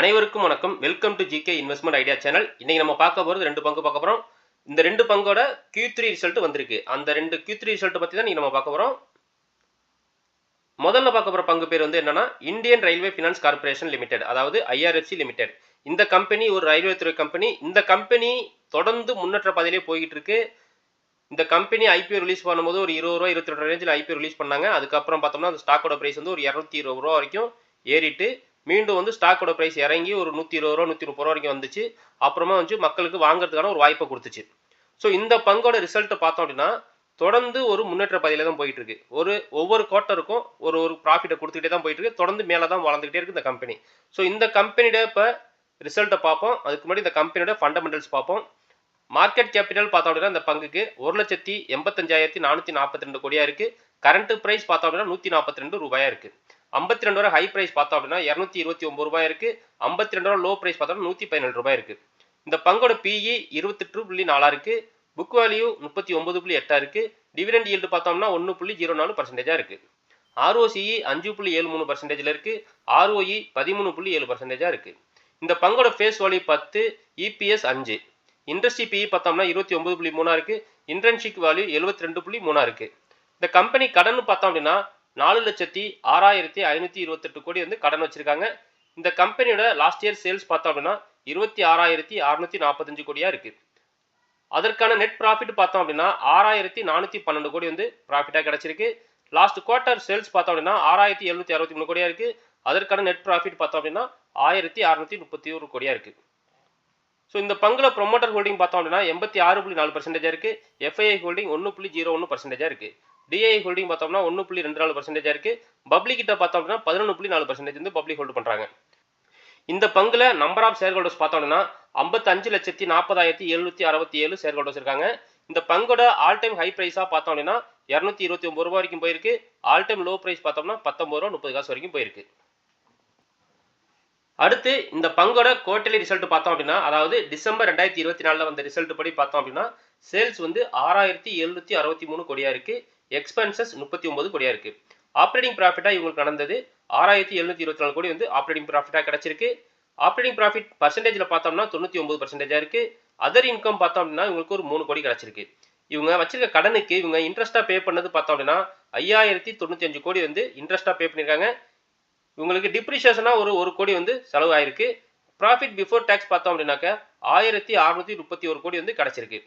அனைவருக்கும் வணக்கம். Welcome to GK investment idea channel இன்னைக்கு நம்ம பார்க்க போகிறது ரெண்டு பங்கு பார்க்க போகிறோம் இந்த ரெண்டு பங்கோட கியூ த்ரீ ரிசல்ட் வந்திருக்கு. அந்த ரெண்டு கியூ த்ரீ ரிசல்ட் பற்றி தான் நீங்கள் நம்ம பார்க்க போகிறோம் முதல்ல பார்க்க போகிற பங்கு பேர் வந்து என்னன்னா Indian railway finance corporation limited அதாவது ஐஆர்எஃப்சி லிமிடெட் இந்த கம்பெனி ஒரு ரயில்வே துறை கம்பெனி இந்த கம்பெனி தொடர்ந்து முன்னேற்ற பாதையிலே போய்கிட்டு இருக்கு. இந்த கம்பெனி ஐபிஓ ரிலீஸ் பண்ணும்போது ஒரு இருபது ரூபா இருபத்தி ரெண்டு ரேஞ்சில் ஐபிஓ ரிலீஸ் பண்ணாங்க. அதுக்கப்புறம் பார்த்தோம்னா அந்த ஸ்டாக்கோட பிரைஸ் வந்து ஒரு இரநூத்தி இருபது ரூபா வரைக்கும் ஏறிட்டு மீண்டும் வந்து ஸ்டாக்கோட ப்ரைஸ் இறங்கி ஒரு நூற்றி இருபது ரூபா நூற்றி முப்பது ரூபா வரைக்கும் வந்துச்சு. அப்புறமா வந்து மக்களுக்கு வாங்குறதுக்கான ஒரு வாய்ப்பை கொடுத்துச்சு. ஸோ இந்த பங்கோட ரிசல்ட்டை பார்த்தோம் அப்படின்னா தொடர்ந்து ஒரு முன்னேற்ற பாதையில தான் போயிட்டு இருக்கு ஒரு ஒவ்வொரு குவார்ட்டருக்கும் ஒரு ஒரு ப்ராஃபிட்டை கொடுத்துக்கிட்டே தான் போயிட்டு இருக்கு தொடர்ந்து மேலே தான் வளர்ந்துக்கிட்டே இருக்கு இந்த கம்பெனி ஸோ இந்த கம்பெனியோட இப்போ ரிசல்ட்டை பார்ப்போம். அதுக்கு முன்னாடி இந்த கம்பெனியோட ஃபண்டமெண்டல்ஸ் பார்ப்போம். மார்க்கெட் கேபிட்டல் பார்த்தோம் அப்படின்னா இந்த பங்குக்கு ஒரு லட்சத்தி எண்பத்தஞ்சாயிரத்தி நானூற்றி நாற்பத்தி ரெண்டு கோடியாக இருக்குது கரண்ட் ப்ரைஸ் பார்த்தோம் அப்படின்னா நூற்றி நாற்பத்தி ரெண்டு ரூபாயா இருக்குது ஐம்பத்தி ரெண்டு ரூபா ஹை பிரைஸ் பார்த்தோம் அப்படின்னா இரநூத்தி இருபத்தி ஒன்பது ரூபாய் இருக்கு. ஐம்பத்தி ரெண்டு ரூபா லோ பிரைஸ் பார்த்தோம்னா நூற்றி பதினேழு ரூபாய் இருக்கு. இந்த பங்கோட பிஇ இருபத்தெட்டு புள்ளி நாலா இருக்கு. புக் வேல்யூ முப்பத்தி ஒன்பது புள்ளி எட்டா இருக்கு. டிவிடெண்ட் ஈல்டு பார்த்தோம்னா ஒன்று புள்ளி ஜீரோ நாலு பர்சன்டேஜா இருக்கு. ஆர்ஓசிஇ அஞ்சு புள்ளி ஏழு மூணு பர்சன்டேஜ்ல இருக்கு. ஆர்ஓஇ பதிமூணு புள்ளி ஏழு பர்சன்டேஜா இருக்கு. இந்த பங்கோட ஃபேஸ் வேல்யூ பத்து இபிஎஸ் அஞ்சு. இண்டஸ்ட்ரி பிஇ பார்த்தோம்னா இருபத்தி ஒன்பது புள்ளி மூணா இருக்கு. இன்டர்ன்ஷிப் வேல்யூ எழுபத்தி ரெண்டு புள்ளி மூணா இருக்கு. இந்த கம்பெனி கடன் பார்த்தோம் அப்படின்னா நாலு லட்சத்தி ஆறாயிரத்தி ஐநூற்றி இருபத்தெட்டு கோடி வந்து கடன் வச்சிருக்காங்க. இந்த கம்பெனியோட லாஸ்ட் இயர் சேல்ஸ் பார்த்தோம் அப்படின்னா இருபத்தி ஆறாயிரத்தி அறுநூற்றி நாற்பத்தஞ்சு கோடியாக இருக்குது அதற்கான நெட் ப்ராஃபிட் பார்த்தோம் அப்படின்னா ஆறாயிரத்தி நானூற்றி பன்னெண்டு கோடி வந்து ப்ராஃபிட்டாக கிடச்சிருக்கு. லாஸ்ட் குவார்ட்டர் சேல்ஸ் பார்த்தோம் அப்படின்னா ஆறாயிரத்தி எழுநூற்றி அறுபத்தி மூணு கோடியாக இருக்குது அதற்கான நெட் ப்ராஃபிட் பார்த்தோம் அப்படின்னா ஆயிரத்தி அறுநூற்றி முப்பத்தி ஒரு கோடியாக இருக்குது ஸோ இந்த பங்குல ப்ரொமோட்டர் ஹோல்டிங் பார்த்தோம் அப்படின்னா எண்பத்தி ஆறு புள்ளி நாலு பர்சன்டேஜா இருக்கு. எஃப்ஐஐ ஹோல்டிங் ஒன்று புள்ளி ஜீரோ ஒன்று பர்சன்டேஜா இருக்கு. டிஐ ஹோல்டிங் பார்த்தோம்னா ஒன்று புள்ளி ரெண்டு நாலு பர்சன்டேஜாக இருக்கு. பப்ளிக் கிட்ட பார்த்தோம் அப்படின்னா பதினொன்று புள்ளி நாலு பர்சன்டேஜ் வந்து பப்ளிக் ஹோல்டு பண்ணுறாங்க இந்த பங்குல நம்பர் ஆஃப் ஷேர் ஹோல்டர்ஸ் பார்த்தோம் அப்படின்னா ஐம்பத்தஞ்சு லட்சத்தி நாற்பதாயிரத்தி எழுநூத்தி அறுபத்தி ஏழு ஷேர் ஹோல்டர்ஸ் இருக்காங்க. இந்த பங்கோட ஆல் டைம் ஹை பிரைஸா பார்த்தோம் அப்படின்னா இரநூத்தி இருபத்தி ஒம்பது ரூபா வரைக்கும் போயிருக்கு. ஆல் டைம் லோ பிரைஸ் பார்த்தோம்னா பத்தொம்பது ரூபா முப்பது காசு வரைக்கும் போயிருக்கு. அடுத்து இந்த பங்கோட குவார்டர்லி ரிசல்ட் பார்த்தோம் அப்படின்னா அதாவது டிசம்பர் ரெண்டாயிரத்தி இருபத்தி நாலில் வந்த ரிசல்ட் படி பார்த்தோம் அப்படின்னா சேல்ஸ் வந்து ஆறாயிரத்தி எழுநூத்தி அறுபத்தி மூணு கோடியாக இருக்கு எக்ஸ்பென்சஸ் முப்பத்தி ஒன்பது கோடியாக இருக்கு. ஆப்ரேட்டிங் ப்ராஃபிட்டா இவங்களுக்கு நடந்தது ஆறாயிரத்தி எழுநூத்தி இருபத்தி நாலு கோடி வந்து ஆப்ரேட்டிங் ப்ராஃபிட்டா கிடைச்சிருக்கு. ஆப்ரேட்டிங் ப்ராஃபிட் பர்சன்டேஜ்ல பார்த்தோம்னா தொண்ணூத்தி ஒன்பது பர்சன்டேஜா இருக்கு. அதர் இன்கம் பார்த்தோம் அப்படின்னா இவங்களுக்கு ஒரு மூணு கோடி கிடைச்சிருக்கு. இவங்க வச்சிருக்க கடனுக்கு இவங்க இன்ட்ரெஸ்டா பே பண்ணது பார்த்தோம் அப்படின்னா ஐயாயிரத்தி தொண்ணூத்தி அஞ்சு கோடி வந்து இன்ட்ரெஸ்டா பே பண்ணியிருக்காங்க இவங்களுக்கு டிப்ரிஷியேஷனாக ஒரு ஒரு கோடி வந்து செலவு ஆயிருக்கு ப்ராஃபிட் பிஃபோர் டேக்ஸ் பார்த்தோம் அப்படின்னாக்க ஆயிரத்தி அறுநூத்தி முப்பத்தி ஒரு கோடி வந்து கிடச்சிருக்கு.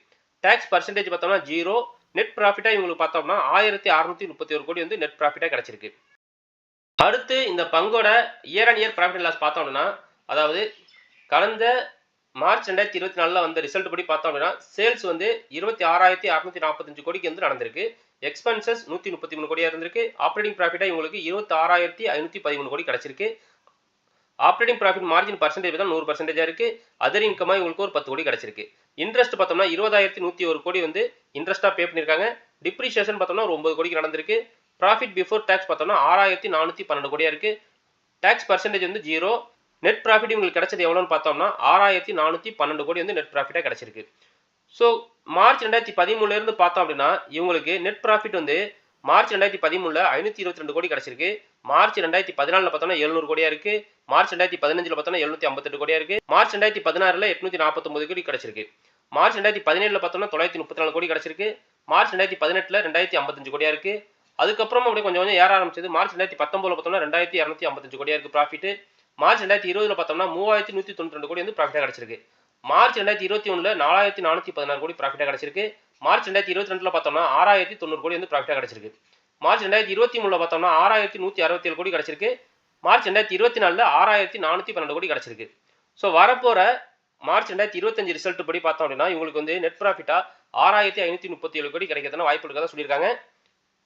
டேக்ஸ் பர்சன்டேஜ் பார்த்தோம்னா ஜீரோ நெட் ப்ராஃபிட்டாக இவங்களுக்கு பார்த்தோம்னா ஆயிரத்தி அறுநூத்தி முப்பத்தி ஒரு கோடி வந்து நெட் ப்ராஃபிட்டாக கிடச்சிருக்கு. அடுத்து இந்த பங்கோட year and year profit loss பார்த்தோம்னா அதாவது கடந்த மார்ச் ரெண்டாயிரத்தி இருபத்தி நாலில் வந்த ரிசல்ட் படி பார்த்தோம் அப்படின்னா சேல்ஸ் வந்து இருபத்தி ஆறாயிரத்தி அறுநூத்தி நாற்பத்தஞ்சு கோடிக்கு வந்து நடந்திருக்கு. எக்ஸ்பென்சஸ் நூற்றி முப்பத்தி மூணு கோடியாக இருந்திருக்கு ஆப்ரேட்டிங் ப்ராஃபிட்டாக இவங்களுக்கு இருபத்தி ஆறாயிரத்தி ஐநூற்றி பதிமூணு கோடி கிடச்சிருக்கு. ஆப்ரேட்டிங் ப்ராஃபிட் மார்ஜின் பர்சன்டேஜ் தான் நூறு பர்சன்டேஜாக இருக்குது அதர் இன்கமாக இவங்களுக்கு ஒரு பத்து கோடி கிடச்சிருக்கு. இன்ட்ரெஸ்ட் பார்த்தோம்னா இருபதாயிரத்தி நூற்றி ஒரு கோடி வந்து இன்ட்ரெஸ்ட்டாக பே பண்ணியிருக்காங்க டிப்ரிஷியேஷன் பார்த்தோம்னா ஒரு ஒம்பது கோடிக்கு நடந்திருக்கு. ப்ராஃபிட் பிஃபோர் டேக்ஸ் பார்த்தோம்னா ஆறாயிரத்தி நானூற்றி பன்னெண்டு கோடியாக இருக்குது டேக்ஸ் பர்சன்டேஜ் வந்து ஜீரோ நெட் ப்ராஃபிட் இவங்களுக்கு கிடைச்சது எவ்வளோன்னு பார்த்தோம்னா ஆறாயிரத்தி நானூற்றி பன்னெண்டு கோடி வந்து நெட் ப்ராஃபிட்டாக கிடைச்சிருக்கு. ஸோ மார்ச் ரெண்டாயிரத்தி பதிமூணுலேருந்து பார்த்தோம் அப்படின்னா இவங்களுக்கு நெட் ப்ராஃபிட் வந்து மார்ச் ரெண்டாயிரத்தி பதிமூணில் ஐநூற்றி இருபத்தி ரெண்டு கோடி கிடச்சிருக்கு. மார்ச் ரெண்டாயிரத்தி பதினாலில் பார்த்தோம்னா எழுநூறு கோடியா இருக்கு. மார்ச் ரெண்டாயிரத்தி பதினஞ்சில் பார்த்தோம்னா எழுநூத்தி ஐம்பத்தெட்டு கோடியா இருக்கு. மார்ச் ரெண்டாயிரத்தி பதினாறுல எட்நூத்தி நாற்பத்தொம்பது கோடி கிடச்சிருக்கு. மார்ச் ரெண்டாயிரத்தி பதினேழில் பார்த்தோம்னா தொள்ளாயிரத்தி முப்பத்தி நாலு கோடி கிடச்சிருக்கு. மார்ச் ரெண்டாயிரத்தி பதினெட்டுல ரெண்டாயிரத்தி ஐம்பத்தஞ்சு கோடியா இருக்கு. அதுக்கப்புறம் அப்படியே கொஞ்சம் கொஞ்சம் ஏற ஆரம்பிச்சது. மார்ச் ரெண்டாயிரத்தி பத்தொம்பதில் பார்த்தோம்னா ரெண்டாயிரத்தி இரநூத்தி ஐம்பத்தஞ்சு கோடியா இருக்கு ப்ராஃபிட் மார்ச் ரெண்டாயிரத்தி இருபதில் பார்த்தோம்னா மூவாயிரத்தி நூற்றி தொண்ணூற்றி ரெண்டு கோடி வந்து ப்ராஃபிட்டாக கிடச்சிருக்கு. மார்ச் ரெண்டாயிரத்தி இருபத்தி ஒன்றில் நாலாயிரத்தி நானூற்றி பதினாறு கோடி ப்ராஃபிட்டாக கிடைச்சிருக்கு. மார்ச் ரெண்டாயிரத்தி இருபத்தி ரெண்டில் பார்த்தோம்னா ஆறாயிரத்தி தொண்ணூறு கோடி வந்து ப்ராஃபிட்டாக கிடைச்சிருக்கு. மார்ச் ரெண்டாயிரத்தி இருபத்தி மூணில் பார்த்தோம்னா ஆறாயிரத்தி நூற்றி அறுபத்தி ஏழு கோடி கிடச்சிருக்கு. மார்ச் ரெண்டாயிரத்தி இருபத்தி நாலில் ஆறாயிரத்தி நானூற்றி பன்னெண்டு கோடி கிடச்சிருக்கு. ஸோ வரப்போகிற மார்ச் ரெண்டாயிரத்தி இருபத்தஞ்சு ரிசல்ட் படி பார்த்தோம் அப்படின்னா இவங்களுக்கு வந்து நெட் ப்ராஃபிட்டாக ஆறாயிரத்தி ஐநூற்றி முப்பத்தி ஏழு கோடி கிடைக்கிறதுனா வாய்ப்பு இருக்கதா சொல்லியிருக்காங்க.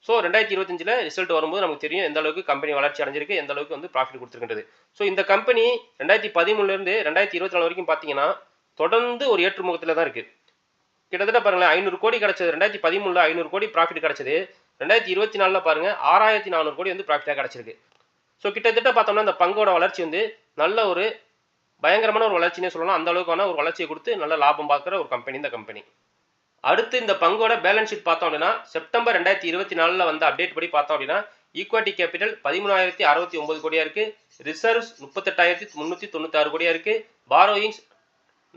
ஸோ ரெண்டாயிரத்தி இருபத்தஞ்சில் ரிசல்ட் வரும்போது நமக்கு தெரியும் எந்த அளவுக்கு கம்பெனி வளர்ச்சி அடைஞ்சிருக்கு எந்த அளவுக்கு வந்து ப்ராஃபிட் கொடுத்துருக்கின்றது. ஸோ இந்த கம்பெனி ரெண்டாயிரத்தி பதிமூணுலேருந்து ரெண்டாயிரத்தி இருபத்தி நாலு வரைக்கும் பார்த்தீங்கன்னா தொடர்ந்து ஒரு ஏற்றுமுகத்தில் தான் இருக்குது கிட்டத்தட்ட பாருங்களேன் ஐநூறு கோடி கிடச்சது. ரெண்டாயிரத்தி பதிமூணில் ஐநூறு கோடி ப்ராஃபிட் கிடைச்சது. ரெண்டாயிரத்தி இருபத்தி நாலில் பாருங்க ஆறாயிரத்தி நானூறு கோடி வந்து ப்ராஃபிட்டாக கிடச்சிருக்கு. ஸோ கிட்டத்தட்ட பார்த்தோம்னா இந்த பங்கோட வளர்ச்சி வந்து நல்ல ஒரு பயங்கரமான ஒரு வளர்ச்சினே சொல்லலாம். அந்த அளவுக்கான ஒரு வளர்ச்சியை கொடுத்து நல்ல லாபம் பார்க்குற ஒரு கம்பெனி இந்த கம்பெனி அடுத்து இந்த பங்கோட பேலன்ஸ் ஷீட் பார்த்தோம் அப்படின்னா செப்டம்பர் ரெண்டாயிரத்தி இருபத்தி நாலில் வந்து அப்டேட் படி பார்த்தோம் அப்படின்னா ஈக்விட்டி கேபிட்டல் பதிமூணாயிரத்தி அறுபத்தி ஒன்பது கோடியாக இருக்குது ரிசர்வ்ஸ் முப்பத்தெட்டாயிரத்தி முந்நூற்றி தொண்ணூத்தாறு கோடியாக இருக்குது பாரோயிங்ஸ்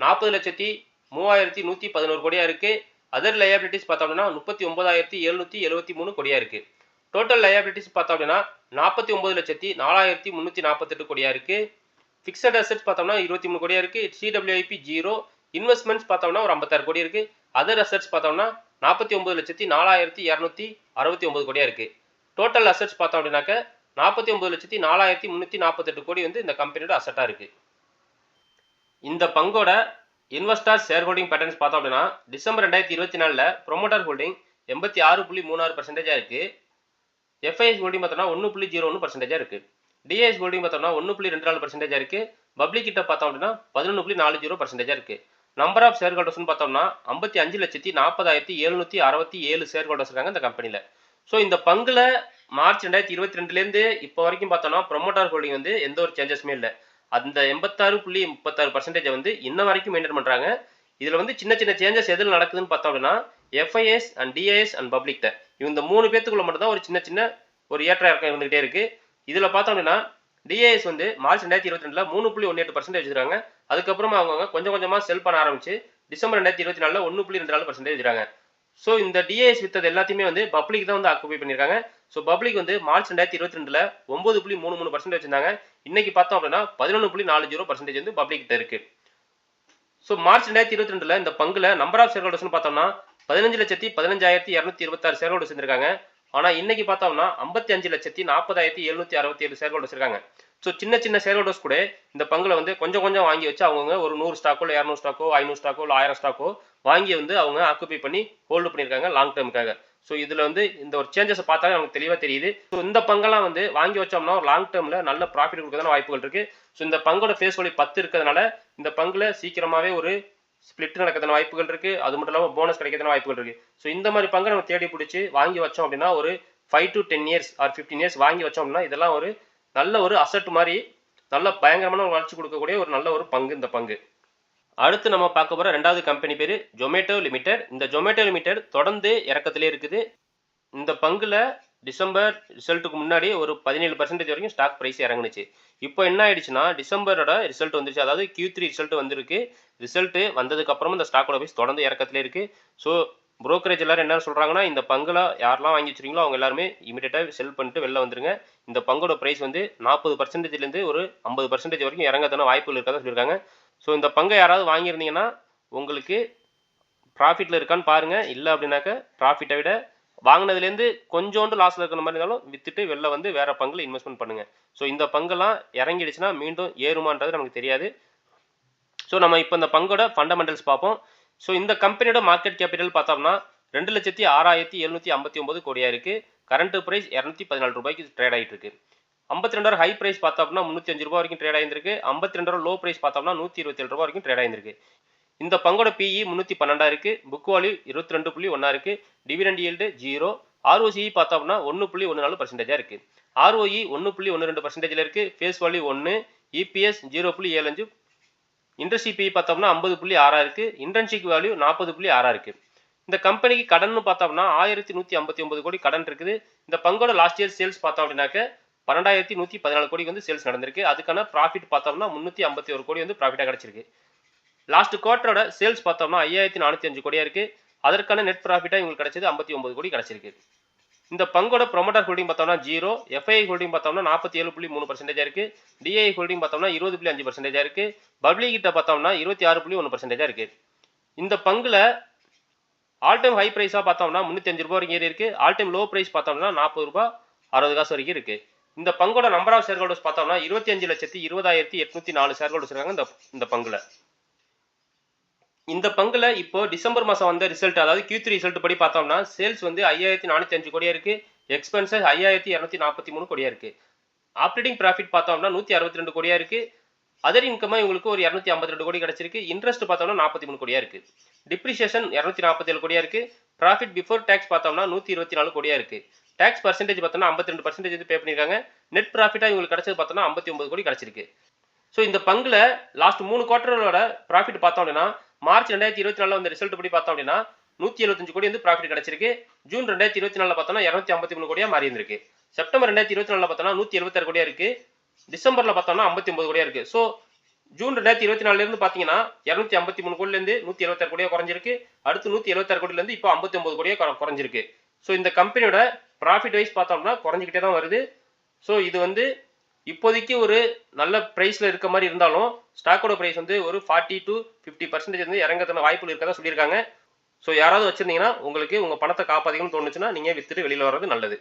நாற்பது லட்சத்தி மூவாயிரத்தி நூற்றி பதினோரு கோடியாக இருக்குது அதர் லயபிலிட்டிஸ் பார்த்தோம் அப்படின்னா முப்பத்தி ஒன்பதாயிரத்தி எழுநூற்றி எழுபத்தி மூணு கோடியாக இருக்குது டோட்டல் லயபிலிட்டிஸ் பார்த்தோம் அப்படின்னா நாற்பத்தி ஒன்பது லட்சத்தி நாலாயிரத்தி முந்நூற்றி நாற்பத்தெட்டு கோடியாக இருக்குது ஃபிக்ஸட் அசெட்ஸ் பார்த்தோம்னா இருபத்தி மூணு கோடியாக இருக்குது சிடபிள்யூஐபி ஜீரோ இன்வெஸ்ட்மெண்ட்ஸ் பார்த்தோம்னா ஒரு ஐம்பத்தாறு கோடி இருக்குது அதர் அசெட்ஸ் பார்த்தோம்னா நாற்பத்தி ஒன்பது லட்சத்தி நாலாயிரத்தி இரநூத்தி அறுபத்தி ஒன்பது கோடியாக இருக்குது டோட்டல் அசெட்ஸ் பார்த்தோம் அப்படின்னாக்க நாற்பத்தி ஒன்பது லட்சத்தி நாலாயிரத்தி முந்நூற்றி நாற்பத்தெட்டு கோடி வந்து இந்த கம்பெனியோட அசட்டாக இருக்குது இந்த பங்கோட இன்வெஸ்டர் ஷேர் ஹோல்டிங் பேட்டர்ன்ஸ் பார்த்தோம் அப்படின்னா டிசம்பர் ரெண்டாயிரத்தி இருபத்தி நாலில் ப்ரொமோட்டர் ஹோல்டிங் எண்பத்தி ஆறு புள்ளி மூணாறு பர்சன்டேஜாக இருக்குது எஃப்ஐஎஸ் ஹோல்டிங் பார்த்தோம்னா ஒன்று புள்ளி ஜீரோ ஒன்று பர்சன்டேஜாக இருக்குது டிஐஎஸ் ஹோல்டிங் பார்த்தோம்னா ஒன்று புள்ளி ரெண்டு நாலு பர்சன்டேஜாக இருக்குது பப்ளிக் கிட்ட பார்த்தோம் அப்படின்னா பதினொன்று புள்ளி நாலு ஜீரோ பர்சன்டேஜாக இருக்குது நம்பர் ஆஃப் ஷேர் ஹோல்டர்ஸ்னு பார்த்தோம்னா ஐம்பத்தி அஞ்சு லட்சத்தி நாற்பதாயிரத்தி எழுநூற்றி அறுபத்தி ஏழு ஷேர் ஹோல்டர்ஸ் இருக்காங்க இந்த கம்பெனியில் ஸோ இந்த பங்கில் மார்ச் ரெண்டாயிரத்தி இருபத்தி ரெண்டுலேருந்து இப்போ வரைக்கும் பார்த்தோம்னா ப்ரொமோட்டர் ஹோல்டிங் வந்து எந்த ஒரு சேஞ்சஸுமே இல்லை. அந்த எண்பத்தாறு புள்ளி முப்பத்தாறு பர்சன்டேஜை வந்து இன்ன வரைக்கும் மெயின்டைன் பண்ணுறாங்க இதில் வந்து சின்ன சின்ன சேஞ்சஸ் எதில் நடக்குதுன்னு பார்த்தோம் அப்படின்னா FIs and DIs and public இந்த மூணு பேத்துக்குள்ள மட்டும் தான் ஒரு சின்ன சின்ன ஒரு ஏற்ற இறக்கம் இருந்துகிட்டே இருக்கு. இதில் பார்த்தோம் அப்படின்னா டிஐஎஸ் வந்து மார்ச் ரெண்டாயிரத்தி இருபத்தி ரெண்டில் மூணு புள்ளி ஒன்று எட்டு பர்சன்டேஜ் வச்சுருக்காங்க. அதுக்கப்புறமா அவங்க கொஞ்சம் கொஞ்சமாக செல் பண்ண ஆரம்பிச்சு டிசம்பர் ரெண்டாயிரத்தி இருபத்தி நாலில் ஒன்று புள்ளி ரெண்டு நாலு பர்சன்டேஜ் வச்சுருக்காங்க. ஸோ இந்த டிஏஎஸ் வித்தது எல்லாத்தையுமே வந்து பப்ளிக் தான் வந்து ஆக்குபை பண்ணியிருக்காங்க ஸோ பப்ளிக் வந்து மார்ச் ரெண்டாயிரத்தி இருபத்தி ரெண்டில் ஒம்பது புள்ளி மூணு மூணு பர்சன்டேஜ் வச்சிருந்தாங்க. இன்னைக்கு பார்த்தோம் அப்படின்னா பதினொன்று புள்ளி நாலு ஜீரோ பர்சன்டேஜ் வந்து பப்ளிக் கிட்ட இருக்கு. ஸோ மார்ச் ரெண்டாயிரத்தி இருபத்தி ரெண்டுல இந்த பங்குல நம்பர் ஆஃப் ஷேர் ஹோல்டர்ஸ்னு பார்த்தோம்னா பதினஞ்சு லட்சத்தி பதினஞ்சாயிரத்தி இரநூத்தி இருபத்தாறு ஷேர் ஹோல்டர்ஸ் இருந்திருக்காங்க. ஆனால் இன்னைக்கு பார்த்தோம்னா ஐம்பத்தி அஞ்சு லட்சத்தி நாற்பதாயிரத்தி எழுநூத்தி அறுபத்தி ஏழு ஷேர் ஹோல்டர்ஸ் இருக்காங்க. ஸோ சின்ன சின்ன ஷேர் ஹோல்டர்ஸ் கூட இந்த பங்குல வந்து கொஞ்சம் கொஞ்சம் வாங்கி வச்சு அவங்க ஒரு நூறு ஸ்டாக்கோ இல்லை இரநூறு ஸ்டாக்கோ ஐநூறு ஸ்டாக்கோ இல்லை ஆயிரம் ஸ்டாக்கோ வாங்கி வந்து அவங்க ஆக்குப்பை பண்ணி ஹோல்டு பண்ணியிருக்காங்க லாங் டேர்முக்காக ஸோ இதில் வந்து இந்த ஒரு சேஞ்சஸை பார்த்தாலே நமக்கு தெளிவாக தெரியுது. ஸோ இந்த பங்கெல்லாம் வந்து வாங்கி வச்சோம்னா ஒரு லாங் டேர்மில் நல்ல ப்ராஃபிட் கொடுக்கறதான வாய்ப்புகள் இருக்குது ஸோ இந்த பங்கோட ஃபேஸ் வழி பத்து இருக்கிறதுனால இந்த பங்கில் சீக்கிரமாகவே ஒரு ஸ்பிளிட் நடக்கிறதான வாய்ப்புகள் இருக்குது அது மட்டும் இல்லாமல் போனஸ் கிடைக்கிறதான வாய்ப்புகள் இருக்குது ஸோ இந்த மாதிரி பங்கை நம்ம தேடி பிடிச்சி வாங்கி வச்சோம் அப்படின்னா ஒரு five to ten years or fifteen years வாங்கி வச்சோம் அப்படின்னா இதெல்லாம் ஒரு நல்ல ஒரு அசட் மாதிரி நல்ல பயங்கரமான ஒரு வளர்ச்சி கொடுக்கக்கூடிய ஒரு நல்ல ஒரு பங்கு இந்த பங்கு. அடுத்து நம்ம பார்க்க போகிற ரெண்டாவது கம்பெனி பேர் ஜொமேட்டோ லிமிடெட் இந்த ஜொமேட்டோ லிமிடெட் தொடர்ந்து இறக்கத்திலே இருக்குது. இந்த பங்கில் டிசம்பர் ரிசல்ட்டுக்கு முன்னாடி ஒரு பதினேழு பர்சன்டேஜ் வரைக்கும் ஸ்டாக் ப்ரைஸ் இறங்குனுச்சு. இப்போ என்ன ஆயிடுச்சுன்னா டிசம்பரோட ரிசல்ட் வந்துருச்சு. அதாவது கியூ த்ரீ ரிசல்ட் வந்திருக்கு. ரிசல்ட்டு வந்ததுக்கப்புறமும் இந்த ஸ்டாக்கோட ப்ரைஸ் தொடர்ந்து இறக்கத்திலே இருக்குது ஸோ புரோக்கரேஜ் எல்லாரும் என்ன சொல்கிறாங்கன்னா இந்த பங்குல யாரெல்லாம் வாங்கி வச்சிருக்கீங்களோ அவங்க எல்லாருமே இமீடியட்டாக செல் பண்ணிட்டு வெளில வந்துருங்க. இந்த பங்கோட ப்ரைஸ் வந்து நாற்பது பர்சன்டேஜ்லேருந்து ஒரு ஐம்பது பர்சன்டேஜ் வரைக்கும் இறங்கத்தான வாய்ப்புகள் இருக்கதா சொல்லியிருக்காங்க. ஸோ இந்த பங்கை யாராவது வாங்கியிருந்தீங்கன்னா உங்களுக்கு ப்ராஃபிட்டில் இருக்கான்னு பாருங்கள் இல்லை அப்படின்னாக்க ப்ராஃபிட்டை விட வாங்கினதுலேருந்து கொஞ்சோண்டு லாஸில் இருக்கிற மாதிரி இருந்தாலும் விற்றுட்டு வெளில வந்து வேறு பங்கில் இன்வெஸ்ட்மெண்ட் பண்ணுங்கள் ஸோ இந்த பங்கெல்லாம் இறங்கிடுச்சுன்னா மீண்டும் ஏறுமான்றது நமக்கு தெரியாது. ஸோ நம்ம இப்போ இந்த பங்கோட ஃபண்டமெண்டல்ஸ் பார்ப்போம். ஸோ இந்த கம்பெனியோட மார்க்கெட் கேபிட்டல் பார்த்தோம்னா ரெண்டு லட்சத்தி ஆறாயிரத்தி எழுநூற்றி ஐம்பத்தி ஒன்பது கோடியாக இருக்குது கரண்ட் ப்ரைஸ் இரநூத்தி பதினாலு ரூபாய்க்கு ட்ரேட் ஆகிட்டு இருக்கு ஐம்பத்தி ரெண்டு ஹை ப்ரைஸ் பார்த்தோம்னா முந்நூற்றி அஞ்சு ரூபா வரைக்கும் ட்ரேட் ஆயிருந்திருக்கு. ஐம்பத்தி ரெண்டு லோ ப்ரைஸ் பார்த்தோம்னா நூற்றி இருபத்தேழு ரூபா வரைக்கும் ட்ரேட் ஆயிருந்திருக்கு. இந்த பங்கோட பிஇ முந்நூற்றி பன்னெண்டா இருக்குது புக் வால்யூ இருபத்தி ரெண்டு புள்ளி ஒன்றா இருக்குது டிவிடெண்ட் ஈல்டு ஜீரோ ஆர்ஓசிஇ பார்த்தோம்னா ஒன்று புள்ளி ஒன்று நாலு பர்சன்டேஜாக இருக்கு. ஆர்ஓஇ ஒன்று புள்ளி ஒன்று ரெண்டு பர்சன்டேஜில் இருக்கு. ஃபேஸ் வால்யூ ஒன்று இபிஎஸ் ஜீரோ புள்ளி ஏழு அஞ்சு. இண்டஸ்ட்ரி பி பார்த்தோம்னா ஐம்பது புள்ளி ஆறாக இருக்குது இன்டர்ன்ஷிப் வேல்யூ நாற்பது புள்ளி ஆறாக இருக்குது இந்த கம்பெனிக்கு கடன்னு பார்த்தோம்னா ஆயிரத்தி நூற்றி ஐம்பத்தி ஒன்பது கோடி கடன் இருக்குது. இந்த பங்கோட லாஸ்ட் இயர் சேல்ஸ் பார்த்தோம் அப்படின்னாக்க பன்னெண்டாயிரத்தி நூற்றி பதினாலு கோடிக்கு வந்து சேல்ஸ் நடந்திருக்கு. அதுக்கான ப்ராஃபிட் பார்த்தோம்னா முந்நூற்றி ஐம்பத்தி ஒரு கோடி வந்து ப்ராஃபிட்டாக கிடைச்சிருக்கு. லாஸ்ட் குவார்ட்டரோட சேல்ஸ் பார்த்தோம்னா ஐயாயிரத்தி நானூற்றி அஞ்சு கோடியாக இருக்குது அதற்கான நெட் ப்ராஃபிட்டாக இவங்களுக்கு கிடைச்சது ஐம்பத்தி ஒன்பது கோடி கிடச்சிருக்கு. இந்த பங்கோட ப்ரொமோட்டர் ஹோல்டிங் பார்த்தோம்னா ஜீரோ எஃப்ஐ ஹோல்டிங் பார்த்தோம்னா நாற்பத்தி ஏழு புள்ளி மூணு பர்சன்டேஜ் இருக்கு. டிஐ ஹோல்டிங் பார்த்தோம்னா இருபது புள்ளி அஞ்சு பர்சன்டேஜ் இருக்கு. பப்ளிக் கிட்ட பார்த்தோம்னா இருபத்தி ஆறு புள்ளி ஒன்று பர்சன்டேஜ் இருக்கு. இந்த பங்குல ஆல் டைம் ஹை ப்ரைஸாக பார்த்தோம்னா முந்நூற்றி அஞ்சு ரூபா வரைக்கும் ஏறி இருக்கு. ஆல் டைம் லோ ப்ரைஸ் பார்த்தோம்னா நாற்பது ரூபாய் அறுபது காசு வரைக்கும் இருக்கு. இந்த பங்கோட நம்பர் ஆஃப் ஷேர் ஹோல்டர்ஸ் பார்த்தோம்னா இருபத்தி அஞ்சு லட்சத்தி இருபதாயிரத்தி எட்நூத்தி நாலு ஷேர் ஹோல்டர்ஸ் இருக்காங்க இந்த இந்த பங்குல. இந்த பங்குல இப்போ டிசம்பர் மாசம் வந்த ரிசல்ட் அதாவது கியூ த்ரீ ரிசல்ட் படி பார்த்தோம்னா சேல்ஸ் வந்து ஐயாயிரத்தி நானூத்தி அஞ்சு கோடியா இருக்கு எக்ஸ்பென்சஸ் ஐயாயிரத்தி இரநூத்தி நாற்பத்தி மூணு கோடியா இருக்கு. ஆப்ரேட்டிங் ப்ராஃபிட் பார்த்தோம்னா நூத்தி அறுபத்தி ரெண்டு கோடியா இருக்கு. அதர் இன்கம் இவங்களுக்கு ஒரு இரநூத்தி ஐம்பத்தி ரெண்டு கோடி கிடைச்சிருக்கு. இன்ட்ரெஸ்ட் பார்த்தோம்னா நாற்பத்தி மூணு கோடியா இருக்கு. டிப்ரிசியேஷன் இரநூத்தி நாற்பத்தேழு கோடியாக கோடியா இருக்கு. ப்ராஃபிட் பிஃபோர் டேக்ஸ் பார்த்தோம்னா நூத்தி இருபத்தி நாலு கோடியா இருக்கு. டேக்ஸ் பர்சன்டேஜ் பார்த்தோம்னா ஐம்பத்தி ரெண்டு பர்சன்டேஜ் வந்து பே பண்ணிருக்காங்க. நெட் ப்ராஃபிட்டா இவங்களுக்கு கிடைச்சது பார்த்தோம்னா ஐம்பத்தி ஒன்பது கோடி கிடைச்சிருக்கு. ஸோ இந்த பங்குல லாஸ்ட் மூணு குவார்டரோட ப்ராஃபிட் பார்த்தோம் அப்படின்னா மார்ச் ரெண்டாயிரத்தி இருபத்தி நாலில் வந்து ரிசல்ட் படி பார்த்தோம் அப்படின்னா நூற்றி எழுபத்தஞ்சு கோடி வந்து ப்ராஃபிட் கிடைச்சிருக்கு. ஜூன் ரெண்டாயிரத்தி இருபத்தி நாலில் பார்த்தோம்னா இரநூத்தி ஐம்பத்தி மூணு கோடியாக மாறி இருந்திருக்கு. செப்டம்பர் ரெண்டாயிரத்தி இருபத்தி நாலில் பார்த்தோம்னா நூற்றி எழுபத்தாறு கோடியாக இருக்குது டிசம்பரில் பார்த்தோம்னா ஐம்பத்தி ஒம்பது கோடியாக இருக்குது ஸோ ஜூன் ரெண்டாயிரத்தி இருபத்தி நாலுலேருந்து பார்த்தீங்கன்னா இரநூத்தி ஐம்பத்தி மூணு கோடிலேருந்து நூற்றி எழுபத்தாறு கோடியாக குறைஞ்சிருக்கு. அடுத்து நூற்றி எழுபத்தாறு கோடியிலேருந்து இப்போ ஐம்பத்தி ஒம்பது கோடியாக குறைஞ்சிருக்கு. ஸோ இந்த கம்பெனியோட ப்ராஃபிட் வைஸ் பார்த்தோம்னா குறைஞ்சிக்கிட்டே தான் வருது. ஸோ இது வந்து இப்போதைக்கு ஒரு நல்ல ப்ரைஸில் இருக்க மாதிரி இருந்தாலும் ஸ்டாக்கோட ப்ரைஸ் வந்து ஒரு ஃபார்ட்டி டு ஃபிஃப்டி பர்சன்டேஜ் வந்து இறங்கத்தன வாய்ப்புகள் இருக்கதா சொல்லியிருக்காங்க. ஸோ யாராவது வச்சுருந்தீங்கன்னா உங்களுக்கு உங்கள் பணத்தை காப்பாற்றிக்கணும்னு தோணுச்சுன்னா நீங்கள் வித்துட்டு வெளியில் வர்றது நல்லது?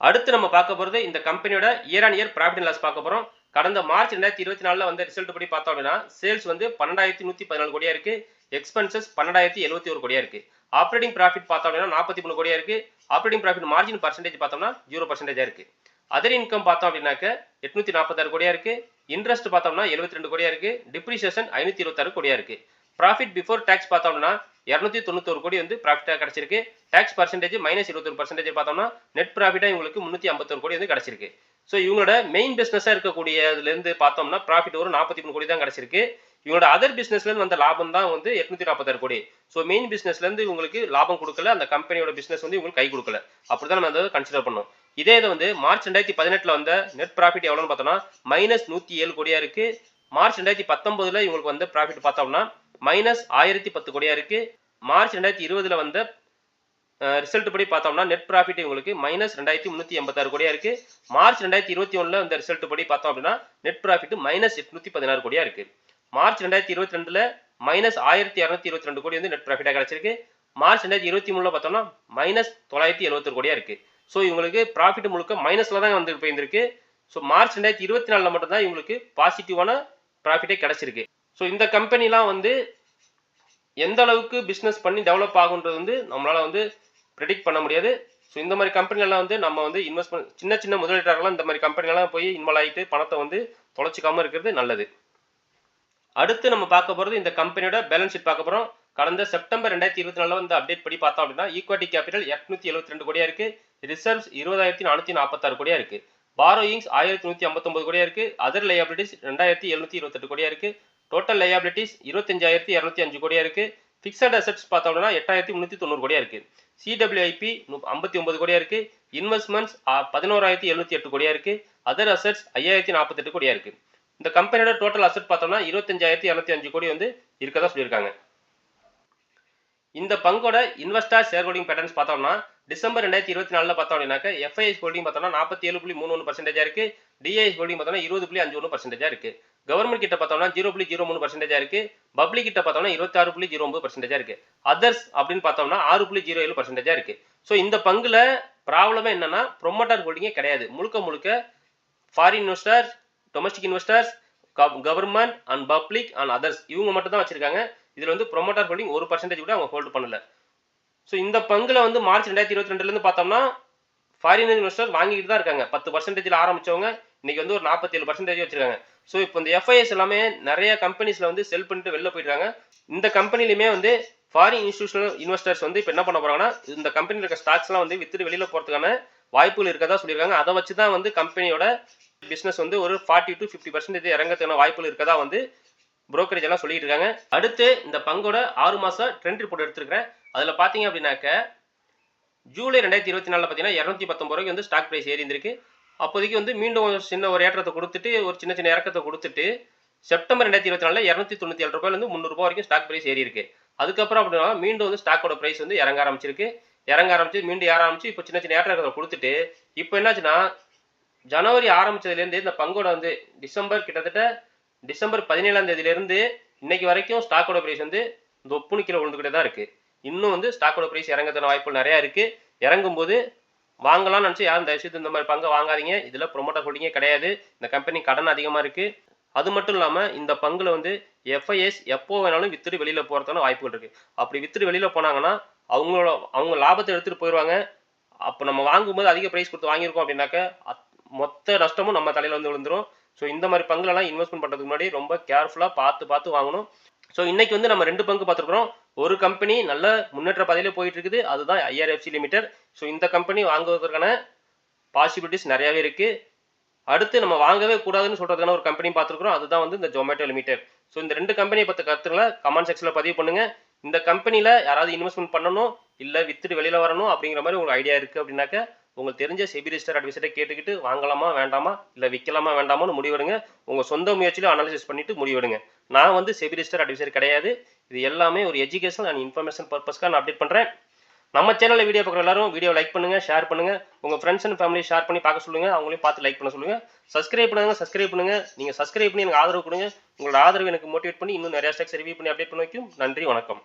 அடுத்து நம்ம பார்க்க போகிறது இந்த கம்பெனியோட year on year profit loss பார்க்க போகிறோம் கடந்த மார்ச் ரெண்டாயிரத்தி இருபத்தி நாலில் வந்த ரிசல்ட் படி பார்த்தோம் அப்படின்னா சேல்ஸ் வந்து பன்னெண்டாயிரத்தி நூற்றி பதினாலு கோடியாக இருக்குது எக்ஸ்பென்சஸ் பன்னெண்டாயிரத்தி எழுபத்தி ஒரு கோடியாக இருக்குது ஆப்ரேட்டிங் ப்ராஃபிட் பார்த்தோம் அப்படின்னா நாற்பத்தி மூணு கோடியாக இருக்குது ஆப்ரேட்டிங் ப்ராஃபிட் மார்ஜின் பர்சன்டேஜ் பார்த்தோம்னா ஜீரோ பர்சன்டேஜாக இருக்குது அதர் இன்கம் பார்த்தோம் அப்படின்னாக்க எட்நூத்தி நாற்பத்தாறு கோடியாக இருக்குது இன்ட்ரெஸ்ட் பார்த்தோம்னா எழுபத்தி ரெண்டு கோடியாக இருக்குது டிப்ரிசியேஷன் ஐநூத்தி இருபத்தாறு கோடியா இருக்குது ப்ராஃபிட் பிஃபோர் டேக்ஸ் பார்த்தோம்னா இரநூத்தி தொண்ணூத்தொரு கோடி வந்து ப்ராஃபிட்டாக கிடச்சிருக்கு. டேக்ஸ் பர்சன்டேஜ் மைனஸ் இருபத்தொரு பர்சன்டேஜ் பார்த்தோம்னா நெட் ப்ராஃபிட்டாக இவங்களுக்கு முந்நூற்றி ஐம்பத்தொரு கோடி வந்து கிடைச்சிருக்கு. ஸோ இவங்களோட மெயின் பிஸ்னஸாக இருக்கக்கூடியதுலேருந்து பார்த்தோம்னா ப்ராஃபிட் ஒரு நாற்பத்தி மூணு கோடி தான் கிடச்சிருக்கு. இவங்களோட அதர் பிஸ்னஸ்லேருந்து வந்த லாபம் தான் வந்து எட்நூத்தி நாற்பத்தாறு கோடி. ஸோ மெயின் பிஸ்னஸ்லேருந்து இவங்களுக்கு லாபம் கொடுக்கல. அந்த கம்பெனியோட பிஸ்னஸ் வந்து இவங்களுக்கு கை கொடுக்கல. அப்படி தான் நம்ம அதை கன்சிடர் பண்ணோம். இதே இது வந்து மார்ச் ரெண்டாயிரத்தி பதினெட்டில் வந்த நெட் ப்ராஃபிட் எவ்வளோன்னு பார்த்தோம்னா மைனஸ் நூற்றி ஏழு கோடியாக இருக்குது மார்ச் ரெண்டாயிரத்தி பத்தொன்பதுல இவங்களுக்கு வந்து ப்ராஃபிட் பார்த்தோம்னா மைனஸ் ஆயிரத்தி பத்து கோடியாக இருக்குது மார்ச் ரெண்டாயிரத்தி இருபதுல வந்த ரிசல்ட் படி பார்த்தோம்னா நெட் ப்ராஃபிட் இவங்களுக்கு மைனஸ் ரெண்டாயிரத்தி முந்நூற்றி எண்பத்தாறு கோடியாக இருக்குது மார்ச் ரெண்டாயிரத்தி இருபத்தி ஒன்றில் இந்த ரிசல்ட் படி பார்த்தோம் அப்படின்னா நெட் ப்ராஃபிட் மைனஸ் எட்நூற்றி பதினாறு கோடியாக இருக்குது மார்ச் ரெண்டாயிரத்தி இருபத்தி ரெண்டில் மைனஸ் ஆயிரத்தி இரநூத்தி இருபத்தி ரெண்டு கோடி வந்து நெட் ப்ராஃபிட்டாக கிடச்சிருக்கு. மார்ச் ரெண்டாயிரத்தி இருபத்தி மூணில் பார்த்தோம்னா மைனஸ் தொள்ளாயிரத்தி எழுபத்தொரு கோடியாக இருக்குது ஸோ இவங்களுக்கு ப்ராஃபிட் முழுக்க மைனஸில் தான் வந்து போயிருந்திருக்கு ஸோ மார்ச் ரெண்டாயிரத்தி இருபத்தி நாலில் மட்டும்தான் இவங்களுக்கு பாசிட்டிவான ப்ராஃபிட்டே கிடச்சிருக்கு. ஸோ இந்த கம்பெனிலாம் வந்து எந்த அளவுக்கு பிஸ்னஸ் பண்ணி டெவலப் ஆகுன்றது வந்து நம்மளால் வந்து ப்ரெடிக்ட் பண்ண முடியாது. ஸோ இந்த மாதிரி கம்பெனிலாம் வந்து நம்ம வந்து இன்வெஸ்ட் பண்ண சின்ன சின்ன முதலீட்டாளர்லாம் இந்த மாதிரி கம்பெனிலாம் போய் இன்வால்வ் ஆகிட்டு பணத்தை வந்து தொலைச்சிக்காமல் இருக்கிறது நல்லது. அடுத்து நம்ம பார்க்க போகிறது இந்த கம்பெனியோட பேலன்ஸ் ஷீட் பார்க்க போகிறோம் கடந்த செப்டம்பர் ரெண்டாயிரத்தி இருபத்தி நாலில் வந்து அப்டேட் படி பார்த்தோம் அப்படின்னா ஈக்விட்டி கேபிட்டல் எட்நூத்தி எழுபத்தி ரெண்டு கோடியா இருக்கு ரிசர்வ்ஸ் இருபதாயிரத்தி நானூற்றி நாற்பத்தாறு கோடியா இருக்கு பாரோயிங்ஸ் ஆயிரத்தி நூற்றி ஐம்பத்தொன்பது கோடியா இருக்கு அதர் லையாபிலிட்டிஸ் ரெண்டாயிரத்தி எழுநூத்தி இருபத்தெட்டு கோடியா இருக்கு டோட்டல் லையாபிலிட்டிஸ் இருபத்தஞ்சாயிரத்தி இரநூத்தி அஞ்சு கோடியா இருக்கு ஃபிக்ஸட் அசெட்ஸ் பார்த்தோம் அப்படின்னா எட்டாயிரத்தி முந்நூற்றி தொண்ணூறு கோடியா இருக்கு சிடபிள்யூஐபி ஐம்பத்தி ஒன்பது கோடியா இருக்கு இன்வெஸ்ட்மெண்ட்ஸ் பதினோராயிரத்தி எழுநூத்தி எட்டு கோடியா இருக்கு அதர் அசெட்ஸ் ஐயாயிரத்தி நாற்பத்தெட்டு கோடியா இருக்கு. இந்த கம்பெனியோட டோட்டல் அசெட் பார்த்தோம்னா இருபத்தஞ்சாயிரத்தி இரநூத்தி அஞ்சு கோடி வந்து இருக்கதா சொல்லியிருக்காங்க. இந்த பங்கோட இன்வெஸ்டர் ஷேர் ஹோல்டிங் பேட்டர்ன்ஸ் பார்த்தோம்னா டிசம்பர் ரெண்டாயிரத்தி இருபத்தி நாலில் பார்த்தோம் அப்படின்னாக்க எஃப்ஐஎஸ் ஹோல்டிங் பார்த்தோம்னா நாற்பத்தி ஏழு புள்ளி மூணு ஒன்று பர்சன்டேஜாக இருக்கு. டிஐஎஸ் ஹோல்டிங் பார்த்தோம்னா இருபது புள்ளி அஞ்சு ஒன்று பர்சன்டேஜ் இருக்கு. கவர்மெண்ட் கிட்ட பார்த்தோம்னா ஜீரோ புள்ளி ஜீரோ மூணு பர்சன்டேஜ் இருக்கு. பப்ளிக் கிட்ட பார்த்தோம்னா இருபத்தாறு புள்ளி ஜீரோ ஒன்பது பர்சன்டேஜா இருக்கு. அதர்ஸ் அப்படின்னு பார்த்தோம்னா ஆறு புள்ளி ஜீரோ ஏழு பர்சன்டேஜா இருக்கு. ஸோ இந்த பங்குல ப்ராப்ளமே என்னன்னா ப்ரொமோட்டர் ஹோல்டிங்கே கிடையாது. முழுக்க முழுக்க foreign investors domestic investors government and public and others இவங்க மட்டும் தான் வச்சிருக்காங்க. இதுல வந்து ப்ரொமோட்டர் ஹோல்டிங் ஒரு பர்சன்டேஜ் கூட அவங்க ஹோல்டு பண்ணல. ஸோ இந்த பங்குல வந்து மார்ச் ரெண்டாயிரத்தி இருபத்தி ரெண்டுலேருந்து பார்த்தோம்னா ஃபாரின் இன்வெஸ்டர் வாங்கிட்டு தான் இருக்காங்க. பத்து பர்சன்டேஜில் ஆரம்பிச்சவங்க இன்னைக்கு வந்து ஒரு நாற்பத்தி ஏழு பர்சன்டேஜ் வச்சிருக்காங்க. ஸோ இப்போ இந்த எஃப்ஐஎஸ் எல்லாமே நிறைய கம்பெனிஸ்ல வந்து செல் பண்ணிட்டு வெளில போயிடுறாங்க. இந்த கம்பெனிலுமே வந்து ஃபாரின் இன்ஸ்டியூஷனல் இன்வெஸ்டர்ஸ் வந்து இப்போ என்ன பண்ண போறாங்கன்னா இந்த கம்பெனியில் இருக்க ஸ்டாக்ஸ்லாம் வந்து வித்துட்டு வெளியில் போகிறதுக்கான வாய்ப்புகள் இருக்கதா சொல்லியிருக்காங்க. அதை வச்சு தான் வந்து கம்பெனியோட பிஸ்னஸ் வந்து ஒரு ஃபார்ட்டி டு ஃபிஃப்டி பர்சன்டேஜ் இறங்கறதுக்கான வாய்ப்புகள் இருக்கதா வந்து புரோக்கரேஜ் எல்லாம் சொல்லிட்டு இருக்காங்க. அடுத்து இந்த பங்கோட ஆறு மாதம் ட்ரெண்ட் ரிப்போர்ட் எடுத்திருக்கிறேன். அதில் பார்த்தீங்க அப்படின்னாக்க ஜூலை ரெண்டாயிரத்தி இருபத்தி நாலில் பார்த்தீங்கன்னா இரநூத்தி பத்தொம்பது ரூபாய்க்கு வந்து ஸ்டாக் ப்ரைஸ் ஏறி இருந்திருக்கு அப்போதைக்கு வந்து மீண்டும் ஒரு சின்ன ஒரு ஏற்றத்தை கொடுத்துட்டு ஒரு சின்ன சின்ன இறக்கத்தை கொடுத்துட்டு செப்டம்பர் ரெண்டாயிரத்தி இருபத்தி நாலில் இரநூத்தி தொண்ணூற்றி ஏழு ரூபாயிலேருந்து முந்நூறுபா வரைக்கும் ஸ்டாக் ப்ரைஸ் ஏறி இருக்கு அதுக்கப்புறம் அப்படின்னா மீண்டும் வந்து ஸ்டாக்கோட ப்ரைஸ் வந்து இறங்க ஆரம்பிச்சிருக்கு. இறங்க ஆரம்பிச்சு மீண்டும் ஏற ஆரம்பிச்சு இப்போ சின்ன சின்ன ஏற்றத்தை கொடுத்துட்டு இப்போ என்னாச்சுன்னா ஜனவரி ஆரம்பிச்சதுலேருந்து இந்த பங்கோட வந்து டிசம்பர் கிட்டத்தட்ட டிசம்பர் பதினேழாம் தேதியிலேருந்து இன்னைக்கு வரைக்கும் ஸ்டாக்கோட ப்ரைஸ் வந்து இந்த ஒப்புனு கீழே விழுந்துக்கிட்டே தான் இருக்குது இன்னும் வந்து ஸ்டாக்கோட ப்ரைஸ் இறங்கத்தான வாய்ப்புகள் நிறையா இருக்குது இறங்கும்போது வாங்கலாம்னு நினச்சி யாரும் தயவுசெய்து இந்த மாதிரி பங்கை வாங்காதீங்க. இதில் ப்ரொமோட்டர் ஹோல்டிங்கே கிடையாது. இந்த கம்பெனி கடன் அதிகமாக இருக்குது அது மட்டும் இல்லாமல் இந்த பங்கில் வந்து எஃப்ஐஎஸ் எப்போ வேணாலும் வித்துட்டு வெளியில் போகிறதான வாய்ப்புகள் இருக்குது அப்படி வித்துட்டு வெளியில் போனாங்கன்னா அவங்களோட அவங்க லாபத்தை எடுத்துகிட்டு போயிடுவாங்க அப்போ நம்ம வாங்கும்போது அதிக ப்ரைஸ் கொடுத்து வாங்கியிருக்கோம் அப்படின்னாக்க மொத்த நஷ்டமும் நம்ம தலையில் வந்து விழுந்துரும். ஸோ இந்த மாதிரி பங்குலலாம் இன்வெஸ்ட்மெண்ட் பண்ணுறதுக்கு முன்னாடி ரொம்ப கேர்ஃபுல்லாக பார்த்து பார்த்து வாங்கணும். ஸோ இன்னைக்கு வந்து நம்ம ரெண்டு பங்கு பார்த்துருக்குறோம். ஒரு கம்பெனி நல்ல முன்னேற்ற பாதையில போயிட்டு இருக்குது அதுதான் ஐஆர்எஃப்சி லிமிடெட் ஸோ இந்த கம்பெனி வாங்குவதற்கான பாசிபிலிட்டிஸ் நிறையவே இருக்கு. அடுத்து நம்ம வாங்கவே கூடாதுன்னு சொல்றதுக்கான ஒரு கம்பெனி பார்த்துருக்குறோம். அதுதான் வந்து இந்த ஜொமேட்டோ லிமிடெட் ஸோ இந்த ரெண்டு கம்பெனியை பற்றி கருத்துக்களை கமெண்ட் செக்ஷனில் பதிவு பண்ணுங்க. இந்த கம்பெனியில் யாராவது இன்வெஸ்ட்மெண்ட் பண்ணணும் இல்லை வித்துட்டு வெளியில் வரணும் அப்படிங்கிற மாதிரி உங்களுக்கு ஐடியா இருக்குது அப்படின்னாக்க உங்களுக்கு தெரிஞ்ச செபி ரிஜிஸ்டர் அட்வைசரை கேட்டுக்கிட்டு வாங்கலாமா வேண்டாமா இல்லை விற்கலாமா வேண்டாமான்னு முடிவெடுங்க. உங்கள் சொந்த முயற்சியிலும் அனாலிசிஸ் பண்ணிட்டு முடிவெடுங்க. நான் வந்து செபி ரிஜிஸ்டர் அட்வைசர் கிடையாது. இது எல்லாமே ஒரு எஜுகேஷன் அண்ட் இன்ஃபர்மேஷன் பர்பஸ்க்காக நான் அப்டேட் பண்ணுறேன் நம்ம சேனலில் வீடியோ பார்க்குற எல்லாரும் வீடியோ லைக் பண்ணுங்கள் ஷேர் பண்ணுங்கள் உங்கள் ஃப்ரெண்ட்ஸ் அண்ட் ஃபேமிலி ஷேர் பண்ணி பார்க்க சொல்லுங்கள் அவங்களையும் பார்த்து லைக் பண்ண சொல்லுங்கள் சப்ஸ்கிரைப் பண்ணுங்க சப்ஸ்கிரைப் பண்ணுங்கள் நீங்கள் சப்ஸ்கிரைப் பண்ணி எனக்கு ஆதரவு கொடுங்க. உங்களோட ஆதரவு எனக்கு மோட்டிவேட் பண்ணி இன்னும் நிறையா ஸ்டாக்ஸ் ரிவ்யூ பண்ணி அப்டேட் பண்ண வைக்கும். நன்றி வணக்கம்.